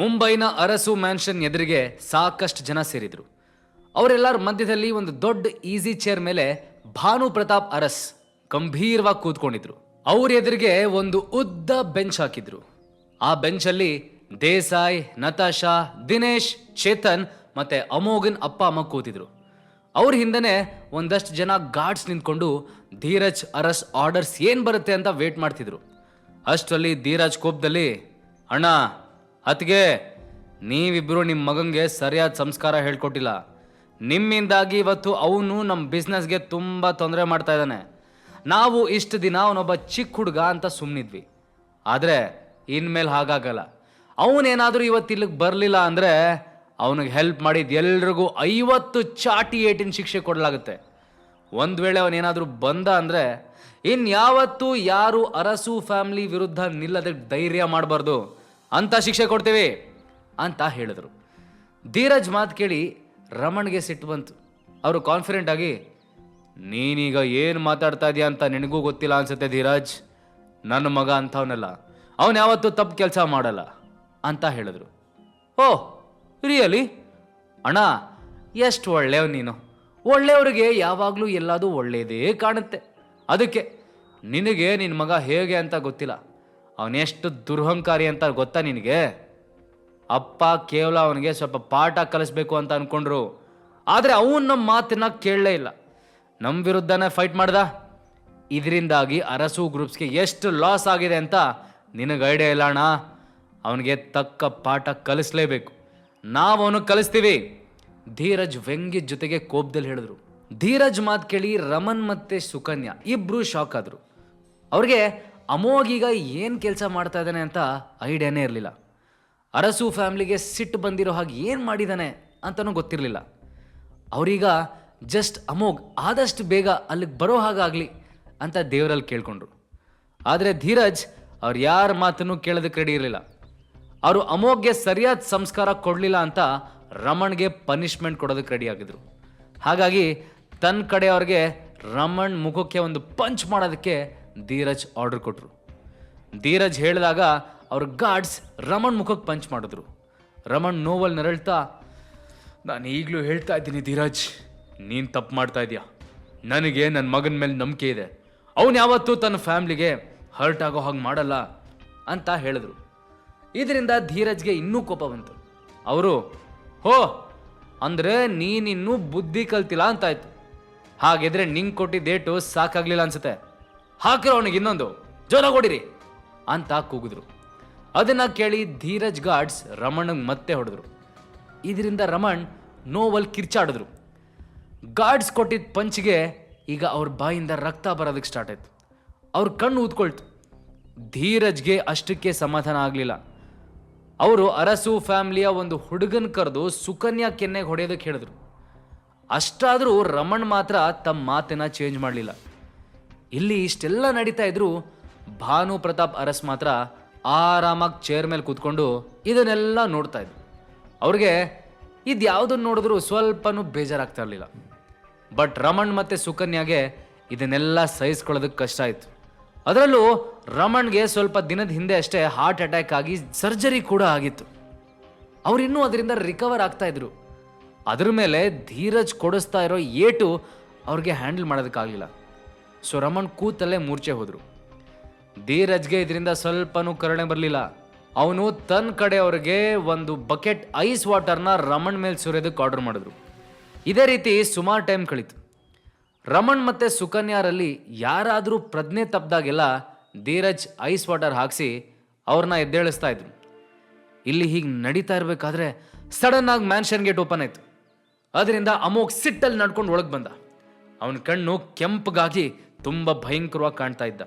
ಮುಂಬೈನ ಅರಸು ಮ್ಯಾನ್ಷನ್ ಎದುರಿಗೆ ಸಾಕಷ್ಟು ಜನ ಸೇರಿದ್ರು. ಅವರೆಲ್ಲರ ಮಧ್ಯದಲ್ಲಿ ಒಂದು ದೊಡ್ಡ ಈಸಿ ಚೇರ್ ಮೇಲೆ ಭಾನು ಪ್ರತಾಪ್ ಅರಸ್ ಗಂಭೀರವಾಗಿ ಕೂತ್ಕೊಂಡಿದ್ರು. ಅವ್ರ ಎದುರಿಗೆ ಒಂದು ಉದ್ದ ಬೆಂಚ್ ಹಾಕಿದ್ರು. ಆ ಬೆಂಚಲ್ಲಿ ದೇಸಾಯಿ, ನತಾಶಾ, ದಿನೇಶ್, ಚೇತನ್ ಮತ್ತೆ ಅಮೋಘನ್ ಅಪ್ಪ ಅಮ್ಮ ಕೂತಿದ್ರು. ಅವ್ರ ಹಿಂದೆನೆ ಒಂದಷ್ಟು ಜನ ಗಾರ್ಡ್ಸ್ ನಿಂತ್ಕೊಂಡು ಧೀರಜ್ ಅರಸ್ ಆರ್ಡರ್ಸ್ ಏನು ಬರುತ್ತೆ ಅಂತ ವೇಟ್ ಮಾಡ್ತಿದ್ರು. ಅಷ್ಟರಲ್ಲಿ ಧೀರಜ್ ಕೋಪದಲ್ಲಿ, ಅಣ್ಣ ಅತ್ಗೆ ನೀವಿಬ್ಬರು ನಿಮ್ಮ ಮಗನಿಗೆ ಸರಿಯಾದ ಸಂಸ್ಕಾರ ಹೇಳ್ಕೊಟ್ಟಿಲ್ಲ. ನಿಮ್ಮಿಂದಾಗಿ ಇವತ್ತು ಅವನು ನಮ್ಮ ಬಿಸ್ನೆಸ್ಗೆ ತುಂಬ ತೊಂದರೆ ಮಾಡ್ತಾ ಇದ್ದಾನೆ. ನಾವು ಇಷ್ಟು ದಿನ ಅವನೊಬ್ಬ ಚಿಕ್ಕ ಹುಡುಗ ಅಂತ ಸುಮ್ಮನಿದ್ವಿ ಆದರೆ ಇನ್ಮೇಲೆ ಹಾಗಾಗಲ್ಲ. ಅವನೇನಾದರೂ ಇವತ್ತು ಇಲ್ಲಿಗೆ ಬರಲಿಲ್ಲ ಅಂದರೆ ಅವನಿಗೆ ಹೆಲ್ಪ್ ಮಾಡಿದ ಎಲ್ರಿಗೂ ಐವತ್ತು ಚಾಟಿ ಏಟಿನ ಶಿಕ್ಷೆ ಕೊಡಲಾಗುತ್ತೆ. ಒಂದು ವೇಳೆ ಅವನೇನಾದರೂ ಬಂದ ಅಂದರೆ ಇನ್ಯಾವತ್ತೂ ಯಾರು ಅರಸು ಫ್ಯಾಮಿಲಿ ವಿರುದ್ಧ ನಿಲ್ಲದಕ್ಕೆ ಧೈರ್ಯ ಮಾಡಬಾರ್ದು. ಅಂತ ಶಿಕ್ಷೆ ಕೊಡ್ತೀವಿ ಅಂತ ಹೇಳಿದರು. ಧೀರಜ್ ಮಾತು ಕೇಳಿ ರಮಣ್ಗೆ ಸಿಟ್ಟು ಬಂತು. ಅವರು ಕಾನ್ಫಿಡೆಂಟ್ ಆಗಿ, ನೀನೀಗ ಏನು ಮಾತಾಡ್ತಾ ಇದೀಯ ಅಂತ ನಿನಗೂ ಗೊತ್ತಿಲ್ಲ ಅನ್ಸುತ್ತೆ ಧೀರಜ್. ನನ್ನ ಮಗ ಅಂಥವನಲ್ಲ. ಅವನು ಯಾವತ್ತೂ ತಪ್ಪು ಕೆಲಸ ಮಾಡಲ್ಲ. ಅಂತ ಹೇಳಿದ್ರು. ಓ ರಿಯಲಿ ಅಣ್ಣ, ಎಷ್ಟು ಒಳ್ಳೆಯವ್ ನೀನು. ಒಳ್ಳೆಯವ್ರಿಗೆ ಯಾವಾಗಲೂ ಎಲ್ಲದೂ ಒಳ್ಳೆಯದೇ ಕಾಣುತ್ತೆ. ಅದಕ್ಕೆ ನಿನಗೆ ನಿನ್ನ ಮಗ ಹೇಗೆ ಅಂತ ಗೊತ್ತಿಲ್ಲ. ಅವನೆಷ್ಟು ದುರ್ಹಂಕಾರಿ ಅಂತ ಗೊತ್ತಾ ನಿನಗೆ? ಅಪ್ಪ ಕೇವಲ ಅವನಿಗೆ ಸ್ವಲ್ಪ ಪಾಠ ಕಲಿಸ್ಬೇಕು ಅಂತ ಅಂದ್ಕೊಂಡ್ರು ಆದರೆ ಅವನು ನಮ್ಮ ಮಾತನ್ನ ಕೇಳಲೇ ಇಲ್ಲ. ನಮ್ಮ ವಿರುದ್ಧನೇ ಫೈಟ್ ಮಾಡ್ದ? ಇದರಿಂದಾಗಿ ಅರಸು ಗ್ರೂಪ್ಸ್ಗೆ ಎಷ್ಟು ಲಾಸ್ ಆಗಿದೆ ಅಂತ ನಿನಗೆ ಐಡಿಯಾ ಇಲ್ಲ ಅಣ್ಣ. ಅವನಿಗೆ ತಕ್ಕ ಪಾಠ ಕಲಿಸ್ಲೇಬೇಕು. ನಾವು ಅವನು ಕಲಿಸ್ತೀವಿ. ಧೀರಜ್ ವ್ಯಂಗ್ಯ ಜೊತೆಗೆ ಕೋಪದಲ್ಲಿ ಹೇಳಿದ್ರು. ಧೀರಜ್ ಮಾತು ಕೇಳಿ ರಮನ್ ಮತ್ತು ಸುಕನ್ಯಾ ಇಬ್ಬರು ಶಾಕ್ ಆದರು. ಅವ್ರಿಗೆ ಅಮೋಘೀಗ ಏನು ಕೆಲಸ ಮಾಡ್ತಾ ಇದ್ದಾನೆ ಅಂತ ಐಡಿಯಾನೇ ಇರಲಿಲ್ಲ. ಅರಸು ಫ್ಯಾಮ್ಲಿಗೆ ಸಿಟ್ಟು ಬಂದಿರೋ ಹಾಗೆ ಏನು ಮಾಡಿದ್ದಾನೆ ಅಂತಲೂ ಗೊತ್ತಿರಲಿಲ್ಲ. ಅವರೀಗ ಜಸ್ಟ್ ಅಮೋಘ್ ಆದಷ್ಟು ಬೇಗ ಅಲ್ಲಿಗೆ ಬರೋ ಹಾಗಾಗಲಿ ಅಂತ ದೇವರಲ್ಲಿ ಕೇಳ್ಕೊಂಡ್ರು. ಆದರೆ ಧೀರಜ್ ಅವ್ರು ಯಾರ ಮಾತನ್ನು ಕೇಳೋದಕ್ಕೆ ರೆಡಿ ಇರಲಿಲ್ಲ. ಅವರು ಅಮೋಘ್ಗೆ ಸರಿಯಾದ ಸಂಸ್ಕಾರ ಕೊಡಲಿಲ್ಲ ಅಂತ ರಮಣ್ಗೆ ಪನಿಷ್ಮೆಂಟ್ ಕೊಡೋದಕ್ಕೆ ರೆಡಿ ಆಗಿದ್ರು. ಹಾಗಾಗಿ ತನ್ನ ಕಡೆ ಅವ್ರಿಗೆ ರಮಣ್ ಮುಖಕ್ಕೆ ಒಂದು ಪಂಚ್ ಮಾಡೋದಕ್ಕೆ ಧೀರಜ್ ಆರ್ಡರ್ ಕೊಟ್ಟರು ಧೀರಜ್ ಹೇಳಿದಾಗ ಅವ್ರ ಗಾರ್ಡ್ಸ್ ರಮಣ್ ಮುಖಕ್ಕೆ ಪಂಚ್ ಮಾಡಿದ್ರು. ರಮಣ್ ನೋವಲ್ಲಿ ನರಳ್ತಾ, ನಾನು ಈಗಲೂ ಹೇಳ್ತಾ ಇದ್ದೀನಿ ಧೀರಜ್, ನೀನು ತಪ್ಪು ಮಾಡ್ತಾ ಇದೀಯಾ? ನನಗೆ ನನ್ನ ಮಗನ ಮೇಲೆ ನಂಬಿಕೆ ಇದೆ. ಅವನು ಯಾವತ್ತೂ ತನ್ನ ಫ್ಯಾಮ್ಲಿಗೆ ಹರ್ಟ್ ಆಗೋ ಹಾಗೆ ಮಾಡಲ್ಲ ಅಂತ ಹೇಳಿದ್ರು. ಇದರಿಂದ ಧೀರಜ್ಗೆ ಇನ್ನೂ ಕೋಪ ಬಂತು. ಅವರು, ಹೋ, ಅಂದರೆ ನೀನಿನ್ನೂ ಬುದ್ಧಿ ಕಲ್ತಿಲ್ಲ ಅಂತಾಯ್ತು. ಹಾಗಿದ್ರೆ ನಿಂಗೆ ಕೊಟ್ಟಿದ್ದೇಟು ಸಾಕಾಗ್ಲಿಲ್ಲ ಅನ್ಸುತ್ತೆ. ಹಾಕಿರೋ ಅವನಿಗೆ ಇನ್ನೊಂದು. ಜೋರಾಗಿ ಹೊಡಿರಿ. ಅಂತ ಕೂಗಿದ್ರು. ಅದನ್ನ ಕೇಳಿ ಧೀರಜ್ ಗಾರ್ಡ್ಸ್ ರಮಣ್ಗೆ ಮತ್ತೆ ಹೊಡೆದ್ರು. ಇದರಿಂದ ರಮಣ್ ನೋವಲ್ ಕಿರ್ಚಾಡಿದ್ರು. ಗಾರ್ಡ್ಸ್ ಕೊಟ್ಟಿದ್ದ ಪಂಚ್ಗೆ ಈಗ ಅವ್ರ ಬಾಯಿಂದ ರಕ್ತ ಬರೋದಕ್ಕೆ ಸ್ಟಾರ್ಟ್ ಆಯ್ತು. ಅವ್ರ ಕಣ್ಣು ಊದ್ಕೊಳ್ತು. ಧೀರಜ್ಗೆ ಅಷ್ಟಕ್ಕೆ ಸಮಾಧಾನ ಆಗಲಿಲ್ಲ. ಅವರು ಅರಸು ಫ್ಯಾಮಿಲಿಯ ಒಂದು ಹುಡುಗನ ಕರೆದು ಸುಕನ್ಯಾ ಕೆನ್ನೆಗೆ ಹೊಡೆಯೋದಕ್ಕೆ ಹೇಳಿದ್ರು. ಅಷ್ಟಾದರೂ ರಮಣ್ ಮಾತ್ರ ತಮ್ಮ ಮಾತನ್ನ ಚೇಂಜ್ ಮಾಡಲಿಲ್ಲ. ಇಲ್ಲಿ ಇಷ್ಟೆಲ್ಲ ನಡೀತಾ ಇದ್ರು ಭಾನು ಪ್ರತಾಪ್ ಅರಸ್ ಮಾತ್ರ ಆರಾಮಾಗಿ ಚೇರ್ ಮೇಲೆ ಕೂತ್ಕೊಂಡು ಇದನ್ನೆಲ್ಲ ನೋಡ್ತಾ ಇದ್ರು. ಅವ್ರಿಗೆ ಇದು ಯಾವುದನ್ನು ನೋಡಿದ್ರು ಸ್ವಲ್ಪನೂ ಬೇಜಾರಾಗ್ತಾ ಇರಲಿಲ್ಲ. ಬಟ್ ರಮಣ್ ಮತ್ತು ಸುಕನ್ಯಾಗೆ ಇದನ್ನೆಲ್ಲ ಸಹಿಸ್ಕೊಳ್ಳೋದಕ್ಕೆ ಕಷ್ಟ ಆಯಿತು. ಅದರಲ್ಲೂ ರಮಣ್ಗೆ ಸ್ವಲ್ಪ ದಿನದ ಹಿಂದೆ ಅಷ್ಟೇ ಹಾರ್ಟ್ ಅಟ್ಯಾಕ್ ಆಗಿ ಸರ್ಜರಿ ಕೂಡ ಆಗಿತ್ತು. ಅವರಿನ್ನೂ ಅದರಿಂದ ರಿಕವರ್ ಆಗ್ತಾ ಇದ್ರು. ಅದ್ರ ಮೇಲೆ ಧೀರಜ್ ಕೊಡಿಸ್ತಾ ಇರೋ ಏಟು ಅವ್ರಿಗೆ ಹ್ಯಾಂಡಲ್ ಮಾಡೋದಕ್ಕಾಗಲಿಲ್ಲ. ಸೊ ರಮಣ್ ಕೂತಲ್ಲೇ ಮೂರ್ಛೆ ಹೋದರು. ಧೀರಜ್ಗೆ ಇದರಿಂದ ಸ್ವಲ್ಪನೂ ಕರುಣೆ ಬರಲಿಲ್ಲ. ಅವನು ತನ್ನ ಕಡೆ ಕಡೆಯವ್ರಿಗೆ ಒಂದು ಬಕೆಟ್ ಐಸ್ ವಾಟರ್ನ ರಮಣ್ ಮೇಲೆ ಸುರಿಯೋದಕ್ಕೆ ಆರ್ಡರ್ ಮಾಡಿದ್ರು. ಇದೇ ರೀತಿ ಸುಮಾರು ಟೈಮ್ ಕಳೀತು. ರಮಣ್ ಮತ್ತು ಸುಕನ್ಯಾರಲ್ಲಿ ಯಾರಾದರೂ ಪ್ರಜ್ಞೆ ತಪ್ಪದಾಗೆಲ್ಲ ಧೀರಜ್ ಐಸ್ ವಾಟರ್ ಹಾಕಿಸಿ ಅವ್ರನ್ನ ಎದ್ದೇಳಿಸ್ತಾ ಇದ್ರು. ಇಲ್ಲಿ ಹೀಗೆ ನಡೀತಾ ಇರಬೇಕಾದ್ರೆ ಸಡನ್ ಆಗಿ ಮ್ಯಾನ್ಷನ್ ಗೇಟ್ ಓಪನ್ ಆಯಿತು. ಅದರಿಂದ ಅಮೋಕ್ ಸಿಟ್ಟಲ್ಲಿ ನಡ್ಕೊಂಡು ಒಳಗೆ ಬಂದ. ಅವನ ಕಣ್ಣು ಕೆಂಪಗಾಗಿ ತುಂಬ ಭಯಂಕರವಾಗಿ ಕಾಣ್ತಾ ಇದ್ದ.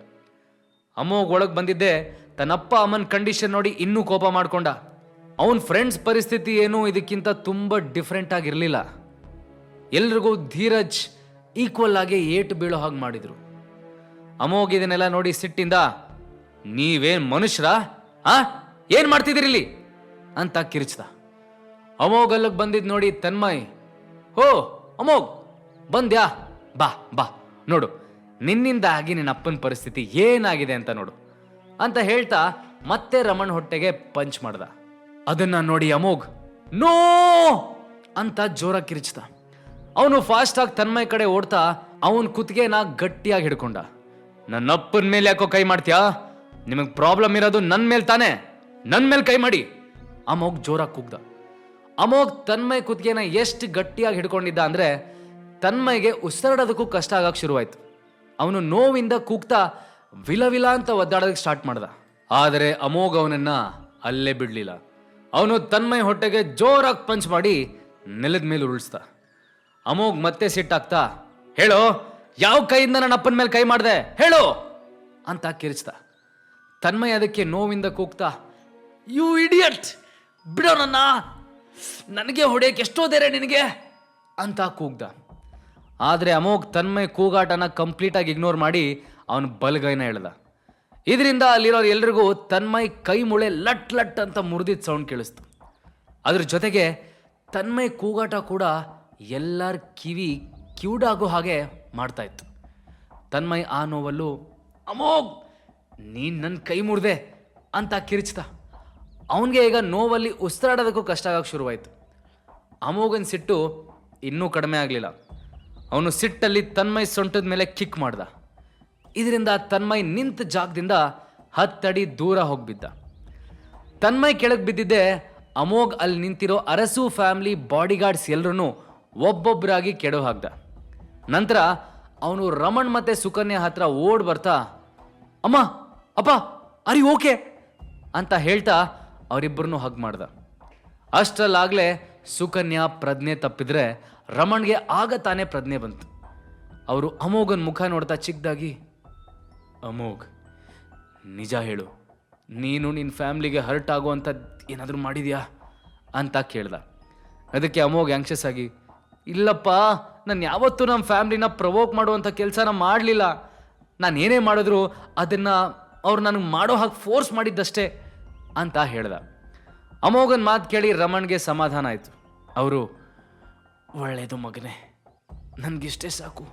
ಅಮೋಘ್ ಒಳಗೆ ಬಂದಿದ್ದೆ ತನ್ನಪ್ಪ ಅಮ್ಮನ ಕಂಡೀಷನ್ ನೋಡಿ ಇನ್ನೂ ಕೋಪ ಮಾಡ್ಕೊಂಡ. ಅವನ ಫ್ರೆಂಡ್ಸ್ ಪರಿಸ್ಥಿತಿ ಏನು ಇದಕ್ಕಿಂತ ತುಂಬ ಡಿಫ್ರೆಂಟ್ ಆಗಿರಲಿಲ್ಲ. ಎಲ್ರಿಗೂ ಧೀರಜ್ ಈಕ್ವಲ್ ಆಗಿ ಏಟು ಬೀಳೋ ಹಾಗೆ ಮಾಡಿದ್ರು. ಅಮೋಗ್ ಇದನ್ನೆಲ್ಲ ನೋಡಿ ಸಿಟ್ಟಿಂದ, ನೀವೇನ್ ಮನುಷ್ಯರ? ಆ? ಏನು ಮಾಡ್ತಿದ್ದೀರಿ ಇಲ್ಲಿ? ಅಂತ ಕಿರಿಚ್ದ. ಅಮೋಘ್ ಅಲ್ಲಿಗೆ ಬಂದಿದ್ ನೋಡಿ ತನ್ಮಯ್, ಹೋ, ಅಮೋಘ್, ಬಂದ್ಯಾ? ಬಾ ಬಾ, ನೋಡು. ನಿನ್ನಿಂದಾಗಿ ನಿನ್ನ ಅಪ್ಪನ ಪರಿಸ್ಥಿತಿ ಏನಾಗಿದೆ ಅಂತ ನೋಡು. ಅಂತ ಹೇಳ್ತಾ ಮತ್ತೆ ರಮಣ್ ಹೊಟ್ಟೆಗೆ ಪಂಚ್ ಮಾಡ್ದ. ಅದನ್ನ ನೋಡಿ ಅಮೋಘ್, ನೋ! ಅಂತ ಜೋರ ಕಿರಿಚ್ದ ಅವನು ಫಾಸ್ಟ್ ಆಗಿ ತನ್ಮೈ ಕಡೆ ಓಡ್ತಾ ಅವನ್ ಕುತ್ತಿಗೆನ ಗಟ್ಟಿಯಾಗಿ ಹಿಡ್ಕೊಂಡ. ನನ್ನ ಅಪ್ಪನ ಮೇಲೆ ಯಾಕೋ ಕೈ ಮಾಡ್ತೀಯಾ? ನಿಮಗೆ ಪ್ರಾಬ್ಲಮ್ ಇರೋದು ನನ್ನ ಮೇಲೆ ತಾನೇ? ನನ್ನ ಮೇಲೆ ಕೈ ಮಾಡಿ! ಅಮೋಘ್ ಜೋರಾಗಿ ಕುಗ್ದ. ಅಮೋಘ್ ತನ್ಮೈ ಕುತ್ತಿಗೆನ ಎಷ್ಟು ಗಟ್ಟಿಯಾಗಿ ಹಿಡ್ಕೊಂಡಿದ್ದ ಅಂದ್ರೆ ತನ್ಮೈಗೆ ಉಸಿರಾಡೋದಕ್ಕೂ ಕಷ್ಟ ಆಗಕ್ಕೆ ಶುರುವಾಯ್ತು. ಅವನು ನೋವಿಂದ ಕೂಗ್ತಾ ವಿಲ ವಿಲ ಅಂತ ಒದ್ದಾಡೋದಕ್ಕೆ ಸ್ಟಾರ್ಟ್ ಮಾಡ್ದ. ಆದರೆ ಅಮೋಘ್ ಅವನನ್ನ ಅಲ್ಲೇ ಬಿಡಲಿಲ್ಲ. ಅವನು ತನ್ಮಯ ಹೊಟ್ಟೆಗೆ ಜೋರಾಗಿ ಪಂಚ್ ಮಾಡಿ ನೆಲದ ಮೇಲೆ ಉರುಳಿಸ್ದ. ಅಮೋಘ್ ಮತ್ತೆ ಸಿಟ್ಟಾಗ್ತಾ ಹೇಳೋ, ಯಾವ ಕೈಯಿಂದ ನನ್ನ ಅಪ್ಪನ ಮೇಲೆ ಕೈ ಮಾಡ್ದೆ? ಹೇಳು! ಅಂತ ಕಿರಿಚ್ದ. ತನ್ಮಯ ಅದಕ್ಕೆ ನೋವಿಂದ ಕೂಗ್ತಾ, ಯು ಇಡಿಯಟ್! ಬಿಡೋ ನನ್ನ! ನನಗೆ ಹೊಡೆಯಕ್ಕೆ ಎಷ್ಟೋ ಧೈರ್ಯ ನಿನಗೆ! ಅಂತ ಕೂಗ್ದ. ಆದರೆ ಅಮೋಘ್ ತನ್ಮಯ ಕೂಗಾಟನ ಕಂಪ್ಲೀಟಾಗಿ ಇಗ್ನೋರ್ ಮಾಡಿ ಅವನ ಬಲಗೈನ ಹೇಳ್ದ ಇದರಿಂದ ಅಲ್ಲಿರೋರು ಎಲ್ರಿಗೂ ತನ್ಮಯ್ ಕೈ ಮುಳೆ ಲಟ್ ಲಟ್ ಅಂತ ಮುರಿದಿದ್ದ ಸೌಂಡ್ ಕೇಳಿಸ್ತು. ಅದ್ರ ಜೊತೆಗೆ ತನ್ಮಯ್ ಕೂಗಾಟ ಕೂಡ ಎಲ್ಲರ ಕಿವಿ ಕಿವುಡಾಗೋ ಹಾಗೆ ಮಾಡ್ತಾ ಇತ್ತು. ತನ್ಮಯ್ ಆ ನೋವಲ್ಲೂ, ಅಮೋಘ್, ನೀನು ನನ್ನ ಕೈ ಮುರಿದೆ ಅಂತ ಕಿರಿಚ್ತ. ಅವನಿಗೆ ಈಗ ನೋವಲ್ಲಿ ಉಸಿರಾಡೋದಕ್ಕೂ ಕಷ್ಟ ಆಗೋಕ್ಕೆ ಶುರುವಾಯಿತು. ಅಮೋಘನ್ ಸಿಟ್ಟು ಇನ್ನೂ ಕಡಿಮೆ ಆಗಲಿಲ್ಲ. ಅವನು ಸಿಟ್ಟಲ್ಲಿ ತನ್ಮಯ್ ಸೊಂಟದ ಮೇಲೆ ಕಿಕ್ ಮಾಡ್ದ. ಇದರಿಂದ ತನ್ಮಯ್ ನಿಂತ ಜಾಗದಿಂದ ಹತ್ತಡಿ ದೂರ ಹೋಗ್ಬಿದ್ದ. ತನ್ಮಯ್ ಕೆಳಗೆ ಬಿದ್ದಿದ್ದೆ ಅಮೋಘ್ ಅಲ್ಲಿ ನಿಂತಿರೋ ಅರಸು ಫ್ಯಾಮಿಲಿ ಬಾಡಿಗಾರ್ಡ್ಸ್ ಎಲ್ಲರೂ ಒಬ್ಬೊಬ್ಬರಾಗಿ ಕೆಡವು ಹಾಕ್ದ. ನಂತರ ಅವನು ರಮಣ್ ಮತ್ತೆ ಸುಕನ್ಯಾ ಹತ್ರ ಓಡ್ ಬರ್ತಾ, ಅಮ್ಮ, ಅಪ್ಪ, ಅರಿ ಓಕೆ? ಅಂತ ಹೇಳ್ತಾ ಅವರಿಬ್ಬರನ್ನು ಹಗ್ ಮಾಡ್ದ. ಅಷ್ಟರಲ್ಲಾಗಲೇ ಸುಕನ್ಯಾ ಪ್ರಜ್ಞೆ ತಪ್ಪಿದ್ರೆ ರಮಣ್ಗೆ ಆಗ ತಾನೇ ಪ್ರಜ್ಞೆ ಬಂತು. ಅವರು ಅಮೋಘನ್ ಮುಖ ನೋಡ್ತಾ ಚಿಕ್ಕದಾಗಿ ಅಮೋಘ್, ನಿಜ ಹೇಳು. ನೀನು ನಿನ್ನ ಫ್ಯಾಮ್ಲಿಗೆ ಹರ್ಟ್ ಆಗುವಂಥ ಏನಾದರೂ ಮಾಡಿದ್ಯಾ? ಅಂತ ಕೇಳ್ದ. ಅದಕ್ಕೆ ಅಮೋಘ್ ಆ್ಯಂಕ್ಷಸ್ ಆಗಿ, ಇಲ್ಲಪ್ಪ, ನಾನು ಯಾವತ್ತೂ ನಮ್ಮ ಫ್ಯಾಮ್ಲಿನ ಪ್ರವೋಕ್ ಮಾಡುವಂಥ ಕೆಲಸನ ಮಾಡಲಿಲ್ಲ. ನಾನು ಏನೇ ಮಾಡಿದ್ರು ಅದನ್ನು ಅವ್ರು ನನಗೆ ಮಾಡೋ ಹಾಗೆ ಫೋರ್ಸ್ ಮಾಡಿದ್ದಷ್ಟೇ, ಅಂತ ಹೇಳ್ದ. ಅಮೋಘನ್ ಮಾತು ಕೇಳಿ ರಮಣ್ಗೆ ಸಮಾಧಾನ ಆಯಿತು. ಅವರು ಒಳ್ಳೆಯದು ಮಗನೇ. ನನಗಿಷ್ಟೇ ಸಾಕು.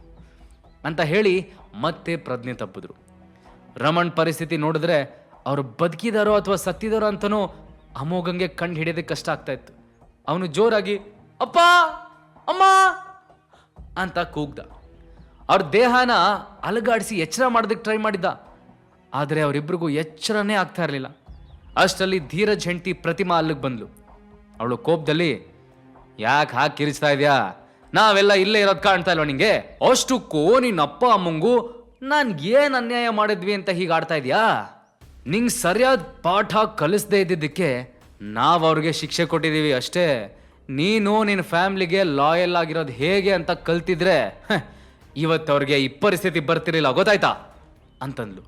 ಅಂತ ಹೇಳಿ ಮತ್ತೆ ಪ್ರಜ್ಞೆ ತಪ್ಪಿದ್ರು. ರಮಣ್ ಪರಿಸ್ಥಿತಿ ನೋಡಿದ್ರೆ ಅವರು ಬದುಕಿದಾರೋ ಅಥವಾ ಸತ್ತಿದಾರೋ ಅಂತನೂ ಅಮೋಘಂಗೆ ಕಂಡು ಹಿಡಿಯೋದಕ್ಕೆ ಕಷ್ಟ ಆಗ್ತಾ ಇತ್ತು. ಅವನು ಜೋರಾಗಿ, ಅಪ್ಪ, ಅಮ್ಮ! ಅಂತ ಕೂಗ್ದ. ಅವ್ರ ದೇಹನ ಅಲಗಾಡಿಸಿ ಎಚ್ಚರ ಮಾಡೋದಕ್ಕೆ ಟ್ರೈ ಮಾಡಿದ್ದ. ಆದರೆ ಅವರಿಬ್ಬರಿಗೂ ಎಚ್ಚರನೇ ಆಗ್ತಾ ಇರಲಿಲ್ಲ. ಅಷ್ಟರಲ್ಲಿ ಧೀರಜ್ ಹೆಂಡತಿ ಪ್ರತಿಮಾ ಅಲ್ಲಿಗೆ ಬಂದ್ಲು. ಅವಳು ಕೋಪದಲ್ಲಿ ಯಾಕೆ ಹಾಕಿ ಕಿರಿಸ್ತಾ ಇದೆಯಾ? ನಾವೆಲ್ಲ ಇಲ್ಲೇ ಇರೋದು ಕಾಣ್ತಾ ಇಲ್ವ ನಿಂಗೆ? ಅಷ್ಟಕ್ಕೂ ನಿನ್ನ ಅಪ್ಪ ಅಮ್ಮಂಗು ನಾನು ಏನು ಅನ್ಯಾಯ ಮಾಡಿದ್ವಿ ಅಂತ ಹೀಗೆ ಆಡ್ತಾ ಇದೆಯಾ? ನಿಂಗೆ ಸರಿಯಾದ ಪಾಠ ಕಲಿಸದೇ ಇದ್ದಿದ್ದಕ್ಕೆ ನಾವು ಅವ್ರಿಗೆ ಶಿಕ್ಷೆ ಕೊಟ್ಟಿದ್ದೀವಿ ಅಷ್ಟೇ. ನೀನು ನಿನ್ನ ಫ್ಯಾಮ್ಲಿಗೆ ಲಾಯಲ್ ಆಗಿರೋದು ಹೇಗೆ ಅಂತ ಕಲ್ತಿದ್ರೆ ಇವತ್ತು ಅವ್ರಿಗೆ ಈ ಪರಿಸ್ಥಿತಿ ಬರ್ತಿರಲಿಲ್ಲ, ಗೊತ್ತಾಯ್ತಾ? ಅಂತಂದ್ಲು.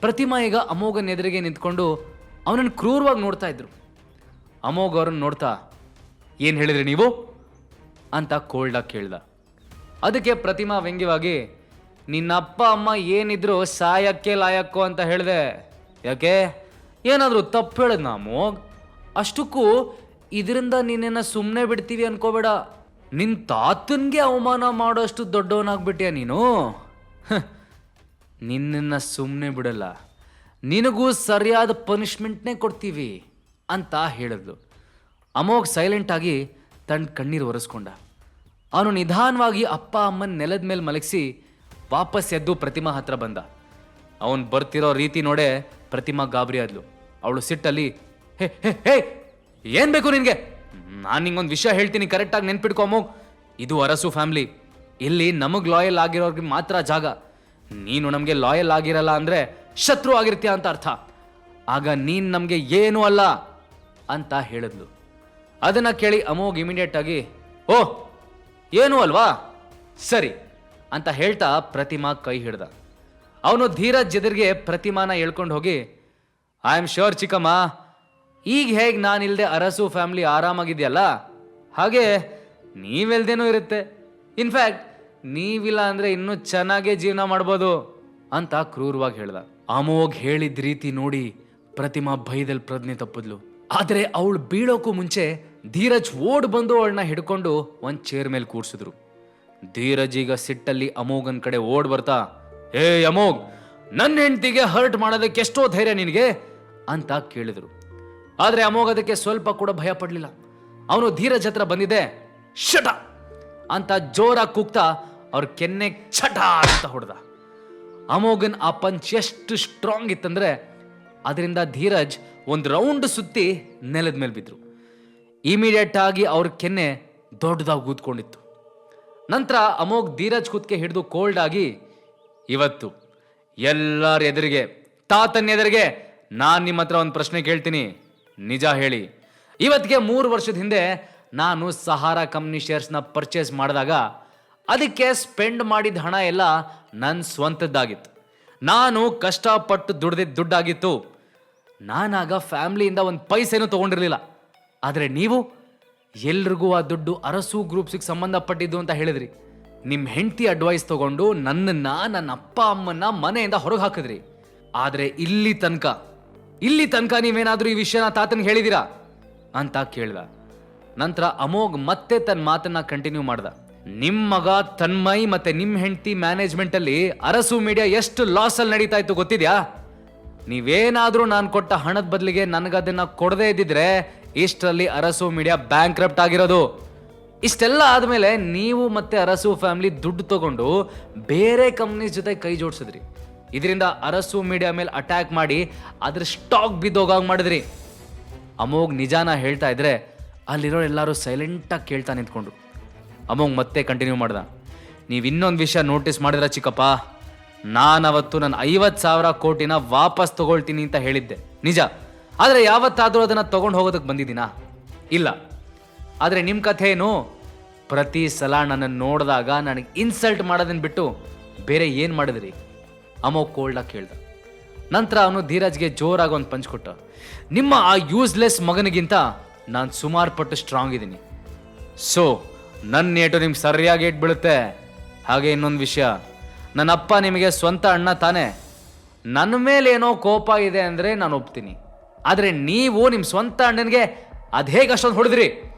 ಪ್ರತಿಮಾ ಈಗ ಅಮೋಘನ ಎದುರಿಗೆ ನಿಂತ್ಕೊಂಡು ಅವನನ್ನು ಕ್ರೂರವಾಗಿ ನೋಡ್ತಾ ಇದ್ರು. ಅಮೋಘ ಅವ್ರನ್ನ ನೋಡ್ತಾ ಏನು ಹೇಳಿದ್ರಿ ನೀವು? ಅಂತ ಕೋಲ್ಡಾಗಿ ಕೇಳ್ದ. ಅದಕ್ಕೆ ಪ್ರತಿಮಾ ವ್ಯಂಗ್ಯವಾಗಿ ನಿನ್ನ ಅಪ್ಪ ಅಮ್ಮ ಏನಿದ್ರು ಸಾಯಕ್ಕೆ ಲಾಯಕ್ಕೋ ಅಂತ ಹೇಳಿದೆ. ಯಾಕೆ? ಏನಾದರೂ ತಪ್ಪು ಹೇಳದ್ ನಾವು ಅಷ್ಟಕ್ಕೂ ಇದರಿಂದ ನಿನ್ನ ಸುಮ್ಮನೆ ಬಿಡ್ತೀವಿ ಅನ್ಕೋಬೇಡ. ನಿನ್ನ ತಾತನ್ಗೆ ಅವಮಾನ ಮಾಡೋಷ್ಟು ದೊಡ್ಡವನಾಗ್ಬಿಟ್ಟಿಯ ನೀನು. ನಿನ್ನನ್ನು ಸುಮ್ಮನೆ ಬಿಡಲ್ಲ. ನಿನಗೂ ಸರಿಯಾದ ಪನಿಷ್ಮೆಂಟ್ನೇ ಕೊಡ್ತೀವಿ ಅಂತ ಹೇಳಿದ್ಲು. ಅಮೋಘ್ ಸೈಲೆಂಟ್ ಆಗಿ ತನ್ನ ಕಣ್ಣೀರು ಒರೆಸ್ಕೊಂಡ. ಅವನು ನಿಧಾನವಾಗಿ ಅಪ್ಪ ಅಮ್ಮನ ನೆಲದ ಮೇಲೆ ಮಲಗಿಸಿ ವಾಪಸ್ ಎದ್ದು ಪ್ರತಿಮಾ ಹತ್ರ ಬಂದ. ಅವನು ಬರ್ತಿರೋ ರೀತಿ ನೋಡೆ ಪ್ರತಿಮಾ ಗಾಬರಿ ಆದ್ಲು. ಅವಳು ಸಿಟ್ಟಲ್ಲಿ, ಹೇ ಹೇ ಹೇ, ಏನ್ ಬೇಕು ನಿನಗೆ? ನಾನು ನಿಂಗೊಂದು ವಿಷಯ ಹೇಳ್ತೀನಿ ಕರೆಕ್ಟಾಗಿ ನೆನ್ಪಿಟ್ಕೊ ಅಮೋಘ್. ಇದು ಅರಸು ಫ್ಯಾಮಿಲಿ ಇಲ್ಲಿ ನಮಗೆ ಲಾಯಲ್ ಆಗಿರೋರಿಗೆ ಮಾತ್ರ ಜಾಗ. ನೀನು ನಮಗೆ ಲಾಯಲ್ ಆಗಿರಲ್ಲ ಅಂದ್ರೆ ಶತ್ರು ಆಗಿರ್ತೀಯ ಅಂತ ಅರ್ಥ. ಆಗ ನೀನ್ ನಮಗೆ ಏನೂ ಅಲ್ಲ ಅಂತ ಹೇಳಿದ್ಲು. ಅದನ್ನ ಕೇಳಿ ಅಮೋಘ್ ಇಮಿಡಿಯೇಟ್ ಆಗಿ, ಓ, ಏನು ಅಲ್ವಾ? ಸರಿ, ಅಂತ ಹೇಳ್ತಾ ಪ್ರತಿಮಾ ಕೈ ಹಿಡ್ದ. ಅವನು ಧೀರಜ್ ಎದುರಿಗೆ ಪ್ರತಿಮಾನ ಹೇಳ್ಕೊಂಡು ಹೋಗಿ, ಐ ಆಮ್ ಶ್ಯೂರ್ ಚಿಕ್ಕಮ್ಮ, ಈಗ ಹೇಗೆ ಇಲ್ಲದೆ ಅರಸು ಫ್ಯಾಮಿಲಿ ಆರಾಮಾಗಿದೆಯಲ್ಲ? ಹಾಗೆ ನೀವೆಲ್ದೇನೂ ಇರುತ್ತೆ. ಇನ್ಫ್ಯಾಕ್ಟ್ ನೀವಿಲ್ಲ ಅಂದ್ರೆ ಇನ್ನೂ ಚೆನ್ನಾಗೇ ಜೀವನ ಮಾಡ್ಬೋದು, ಅಂತ ಕ್ರೂರವಾಗಿ ಹೇಳ್ದ. ಅಮೋಘ್ ಹೇಳಿದ ರೀತಿ ನೋಡಿ ಪ್ರತಿಮಾ ಭಯದಲ್ಲಿ ಪ್ರಜ್ಞೆ ತಪ್ಪಿದ್ಲು. ಆದರೆ ಅವಳು ಬೀಳೋಕ್ಕೂ ಮುಂಚೆ ಧೀರಜ್ ಓಡ್ ಬಂದು ಅವಳನ್ನ ಹಿಡ್ಕೊಂಡು ಒಂದ್ ಚೇರ್ ಮೇಲೆ ಕೂರ್ಸಿದ್ರು. ಧೀರಜ್ ಈಗ ಸಿಟ್ಟಲ್ಲಿ ಅಮೋಘನ್ ಕಡೆ ಓಡ್ ಬರ್ತಾ ಏ ಅಮೋಘ್ ನನ್ನ ಹೆಂಡತಿಗೆ ಹರ್ಟ್ ಮಾಡೋದಕ್ಕೆ ಎಷ್ಟೋ ಧೈರ್ಯ ನಿನಗೆ? ಅಂತ ಕೇಳಿದ್ರು. ಆದ್ರೆ ಅಮೋಘ್ ಅದಕ್ಕೆ ಸ್ವಲ್ಪ ಕೂಡ ಭಯ ಪಡಲಿಲ್ಲ. ಅವನು ಧೀರಜ್ ಹತ್ರ ಬಂದಿದೆ ಶಟ ಅಂತ ಜೋರಾಗಿ ಕೂಗ್ತಾ ಅವ್ರ ಕೆನ್ನೆ ಚಟ ಅಂತ ಹೊಡೆದ. ಅಮೋಘನ್ ಆ ಪಂಚ್ ಎಷ್ಟು ಸ್ಟ್ರಾಂಗ್ ಇತ್ತಂದ್ರೆ, ಅದರಿಂದ ಧೀರಜ್ ಒಂದು ರೌಂಡ್ ಸುತ್ತಿ ನೆಲದ ಮೇಲೆ ಬಿದ್ರು. ಇಮಿಡಿಯೇಟ್ ಆಗಿ ಅವ್ರ ಕೆನ್ನೆ ದೊಡ್ಡದಾಗಿ ಕೂತ್ಕೊಂಡಿತ್ತು ನಂತರ ಅಮೋಘ್ ಧೀರಜ್ ಕೂತ್ಕೆ ಹಿಡಿದು ಕೋಲ್ಡ್ ಆಗಿ, ಇವತ್ತು ಎಲ್ಲರ ಎದುರಿಗೆ, ತಾತನ ಎದುರಿಗೆ ನಾನು ನಿಮ್ಮ ಹತ್ರ ಒಂದು ಪ್ರಶ್ನೆ ಕೇಳ್ತೀನಿ. ನಿಜ ಹೇಳಿ. ಇವತ್ತಿಗೆ ಮೂರು ವರ್ಷದ ಹಿಂದೆ ನಾನು ಸಹಾರಾ ಕಂಪ್ನಿ ಶೇರ್ಸ್ನ ಪರ್ಚೇಸ್ ಮಾಡಿದಾಗ ಅದಕ್ಕೆ ಸ್ಪೆಂಡ್ ಮಾಡಿದ ಹಣ ಎಲ್ಲ ನನ್ನ ಸ್ವಂತದ್ದಾಗಿತ್ತು. ನಾನು ಕಷ್ಟಪಟ್ಟು ದುಡ್ದಿದ್ದ ದುಡ್ಡಾಗಿತ್ತು. ನಾನಾಗ ಫ್ಯಾಮ್ಲಿಯಿಂದ ಒಂದು ಪೈಸೆನೂ ತೊಗೊಂಡಿರಲಿಲ್ಲ. ಆದರೆ ನೀವು ಎಲ್ರಿಗೂ ಆ ದುಡ್ಡು ಅರಸು ಗ್ರೂಪ್ಸಿಗೆ ಸಂಬಂಧಪಟ್ಟಿದ್ದು ಅಂತ ಹೇಳಿದ್ರಿ. ನಿಮ್ಮ ಹೆಂಡತಿ ಅಡ್ವೈಸ್ ತಗೊಂಡು ನನ್ನನ್ನ, ನನ್ನ ಅಪ್ಪ ಅಮ್ಮನ್ನ ಮನೆಯಿಂದ ಹೊರಗೆ ಹಾಕಿದ್ರಿ. ಆದರೆ ಇಲ್ಲಿ ತನಕ ಇಲ್ಲಿ ತನಕ ನೀವೇನಾದರೂ ಈ ವಿಷಯನ ತಾತನಿಗೆ ಹೇಳಿದ್ದೀರಾ ಅಂತ ಕೇಳ್ದ. ನಂತರ ಅಮೋಘ್ ಮತ್ತೆ ತನ್ನ ಮಾತನ್ನ ಕಂಟಿನ್ಯೂ ಮಾಡ್ದ. ನಿಮ್ ಮಗ ತನ್ಮೈ ಮತ್ತೆ ನಿಮ್ ಹೆಂಡತಿ ಮ್ಯಾನೇಜ್ಮೆಂಟ್ ಅಲ್ಲಿ ಅರಸು ಮೀಡಿಯಾ ಎಷ್ಟು ಲಾಸ್ ಅಲ್ಲಿ ನಡೀತಾ ಇತ್ತು ಗೊತ್ತಿದ್ಯಾ? ನೀವೇನಾದ್ರೂ ನಾನು ಕೊಟ್ಟ ಹಣದ ಬದಲಿಗೆ ನನಗದನ್ನ ಕೊಡದೇ ಇದ್ದಿದ್ರೆ ಇಷ್ಟರಲ್ಲಿ ಅರಸು ಮೀಡಿಯಾ ಬ್ಯಾಂಕ್ ಆಗಿರೋದು. ಇಷ್ಟೆಲ್ಲ ಆದಮೇಲೆ ನೀವು ಮತ್ತೆ ಅರಸು ಫ್ಯಾಮಿಲಿ ದುಡ್ಡು ತಗೊಂಡು ಬೇರೆ ಕಂಪ್ನೀಸ್ ಜೊತೆ ಕೈ ಜೋಡಿಸಿದ್ರಿ. ಇದರಿಂದ ಅರಸು ಮೀಡಿಯಾ ಮೇಲೆ ಅಟ್ಯಾಕ್ ಮಾಡಿ ಅದ್ರ ಸ್ಟಾಕ್ ಬಿದ್ದೋಗಾಗ ಮಾಡಿದ್ರಿ. ಅಮೋಗ್ ನಿಜಾನ ಹೇಳ್ತಾ ಇದ್ರೆ ಅಲ್ಲಿರೋ ಎಲ್ಲರೂ ಸೈಲೆಂಟಾಗಿ ಕೇಳ್ತಾ ನಿಂತ್ಕೊಂಡು ಅಮೋಗ್ ಮತ್ತೆ ಕಂಟಿನ್ಯೂ ಮಾಡ್ದ. ನೀವು ಇನ್ನೊಂದು ವಿಷಯ ನೋಟಿಸ್ ಮಾಡಿದ್ರ ಚಿಕ್ಕಪ್ಪ, ನಾನು ಅವತ್ತು ನನ್ನ ಐವತ್ತು ಸಾವಿರ ಕೋಟಿನ ವಾಪಸ್ ತಗೊಳ್ತೀನಿ ಅಂತ ಹೇಳಿದ್ದೆ. ನಿಜ. ಆದರೆ ಯಾವತ್ತಾದರೂ ಅದನ್ನು ತೊಗೊಂಡು ಹೋಗೋದಕ್ಕೆ ಬಂದಿದ್ದೀನಾ? ಇಲ್ಲ. ಆದರೆ ನಿಮ್ಮ ಕಥೆ ಏನು ಪ್ರತಿ ಸಲ ನನ್ನನ್ನು ನೋಡಿದಾಗ ನನಗೆ ಇನ್ಸಲ್ಟ್ ಮಾಡೋದನ್ನ ಬಿಟ್ಟು ಬೇರೆ ಏನು ಮಾಡಿದ್ರಿ? ಅಮೋ ಕೋಲ್ಡಾಗಿ ಕೇಳ್ದ. ನಂತರ ಅವನು ಧೀರಜ್ಗೆ ಜೋರಾಗಿ ಒಂದು ಪಂಚ್ ಕೊಟ್ಟ. ನಿಮ್ಮ ಆ ಯೂಸ್ಲೆಸ್ ಮಗನಿಗಿಂತ ನಾನು ಸುಮಾರು ಪಟ್ಟು ಸ್ಟ್ರಾಂಗ್ ಇದ್ದೀನಿ ಸೊ ನನ್ನ ಏಟು ನಿಮ್ಗೆ ಸರಿಯಾಗಿ ಏಟ್ ಬೀಳುತ್ತೆ. ಹಾಗೆ ಇನ್ನೊಂದು ವಿಷಯ. ನನ್ನ ಅಪ್ಪ ನಿಮಗೆ ಸ್ವಂತ ಅಣ್ಣ ತಾನೇ. ನನ್ನ ಮೇಲೆ ಏನೋ ಕೋಪ ಇದೆ ಅಂದರೆ ನಾನು ಒಪ್ತೀನಿ. ಆದರೆ ನೀವು ನಿಮ್ಮ ಸ್ವಂತ ಅಣ್ಣನಿಗೆ ಅದು ಹೇಗೆ ಅಷ್ಟೊಂದು ಹೊಡೆದ್ರಿ?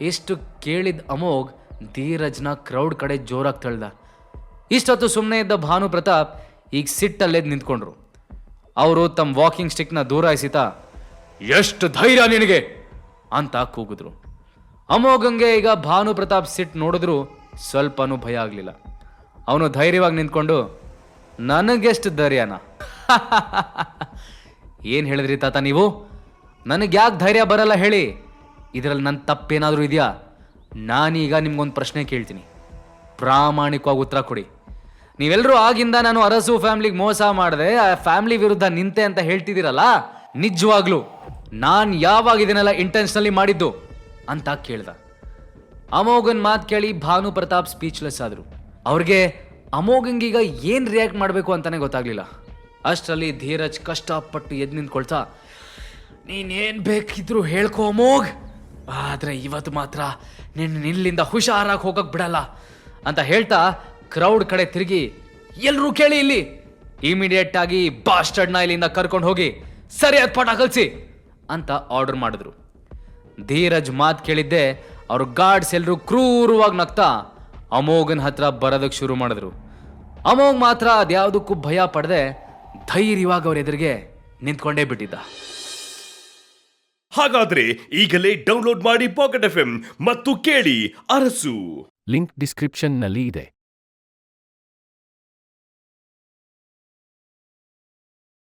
ಇಷ್ಟು ಕೇಳಿದ ಅಮೋಘ್ ಧೀರಜ್ನ ಕ್ರೌಡ್ ಕಡೆ ಜೋರಾಗಿ ತಳ್ದ. ಇಷ್ಟೊತ್ತು ಸುಮ್ಮನೆ ಇದ್ದ ಭಾನು ಪ್ರತಾಪ್ ಈಗ ಸಿಟ್ಟಲ್ಲೇದು ನಿಂತ್ಕೊಂಡ್ರು. ಅವರು ತಮ್ಮ ವಾಕಿಂಗ್ ಸ್ಟಿಕ್ನ ದೂರ ಎಸಿತಾ ಎಷ್ಟು ಧೈರ್ಯ ನಿನಗೆ? ಅಂತ ಕೂಗಿದ್ರು. ಅಮೋಘಂಗೆ ಈಗ ಭಾನು ಪ್ರತಾಪ್ ಸಿಟ್ ನೋಡಿದ್ರು ಸ್ವಲ್ಪನೂ ಭಯ ಆಗಲಿಲ್ಲ. ಅವನು ಧೈರ್ಯವಾಗಿ ನಿಂತ್ಕೊಂಡು, ನನಗೆಷ್ಟು ಧೈರ್ಯನ? ಏನು ಹೇಳಿದ್ರಿ ತಾತ ನೀವು? ನನಗೆ ಯಾಕೆ ಧೈರ್ಯ ಬರಲ್ಲ ಹೇಳಿ? ಇದರಲ್ಲಿ ನನ್ನ ತಪ್ಪೇನಾದರೂ ಇದೆಯಾ? ನಾನೀಗ ನಿಮ್ಗೊಂದು ಪ್ರಶ್ನೆ ಕೇಳ್ತೀನಿ. ಪ್ರಾಮಾಣಿಕವಾಗಿ ಉತ್ತರ ಕೊಡಿ. ನೀವೆಲ್ಲರೂ ಆಗಿಂದ ನಾನು ಅರಸು ಫ್ಯಾಮ್ಲಿಗೆ ಮೋಸ ಮಾಡಿದೆ, ಆ ಫ್ಯಾಮ್ಲಿ ವಿರುದ್ಧ ನಿಂತೆ ಅಂತ ಹೇಳ್ತಿದ್ದೀರಲ್ಲ, ನಿಜವಾಗ್ಲೂ ನಾನು ಯಾವಾಗ ಇದನ್ನೆಲ್ಲ ಇಂಟೆನ್ಷನಲಿ ಮಾಡಿದ್ದು ಅಂತ ಕೇಳ್ದ. ಅಮೋಘನ್ ಮಾತು ಕೇಳಿ ಭಾನು ಪ್ರತಾಪ್ ಸ್ಪೀಚ್ಲೆಸ್ ಆದರು. ಅವ್ರಿಗೆ ಅಮೋಘಂಗೀಗ ಏನು ರಿಯಾಕ್ಟ್ ಮಾಡಬೇಕು ಅಂತಾನೆ ಗೊತ್ತಾಗ್ಲಿಲ್ಲ. ಅಷ್ಟರಲ್ಲಿ ಧೀರಜ್ ಕಷ್ಟಪಟ್ಟು ಎದ್ದು ನಿಂತ್ಕೊಳ್ತಾ, ನೀನೇನು ಬೇಕಿದ್ರು ಹೇಳ್ಕೋ ಅಮೋಘ್ ಆದರೆ ಇವತ್ತು ಮಾತ್ರ ನಿನ್ನ ನಿಲ್ಲಿಂದ ಹುಷಾರಾಗಿ ಹೋಗಕ್ ಬಿಡಲ್ಲ ಅಂತ ಹೇಳ್ತಾ ಕ್ರೌಡ್ ಕಡೆ ತಿರುಗಿ ಎಲ್ಲರೂ ಕೇಳಿ ಇಲ್ಲಿ ಇಮಿಡಿಯೇಟ್ ಆಗಿ ಬಾಸ್ಟರ್ಡ್ನ ಇಲ್ಲಿಂದ ಕರ್ಕೊಂಡು ಹೋಗಿ ಸರಿಯಾದ ಪಾಠ ಕಲಿಸಿ ಅಂತ ಆರ್ಡರ್ ಮಾಡಿದ್ರು. ಧೀರಜ್ ಮಾತು ಕೇಳಿದ್ದೆ ಅವ್ರ ಗಾರ್ಡ್ಸ್ ಎಲ್ಲರೂ ಕ್ರೂರವಾಗಿ ನಗ್ತಾ ಅಮೋಘನ್ ಹತ್ರ ಬರೋದಕ್ಕೆ ಶುರು ಮಾಡಿದ್ರು. ಅಮೋಘ್ ಮಾತ್ರ ಅದ್ಯಾವುದಕ್ಕೂ ಭಯ ಪಡದೆ ಧೈರ್ಯವಾಗಿ ಅವ್ರ ಎದುರಿಗೆ ನಿಂತ್ಕೊಂಡೇ ಬಿಟ್ಟಿದ್ದ. ಹಾಗಾದ್ರೆ ಈಗಲೇ ಡೌನ್ಲೋಡ್ ಮಾಡಿ ಪಾಕೆಟ್ ಎಫ್ ಮತ್ತು ಕೇಳಿ ಅರಸು. ಲಿಂಕ್ ಡಿಸ್ಕ್ರಿಪ್ಷನ್ನಲ್ಲಿ ಇದೆ.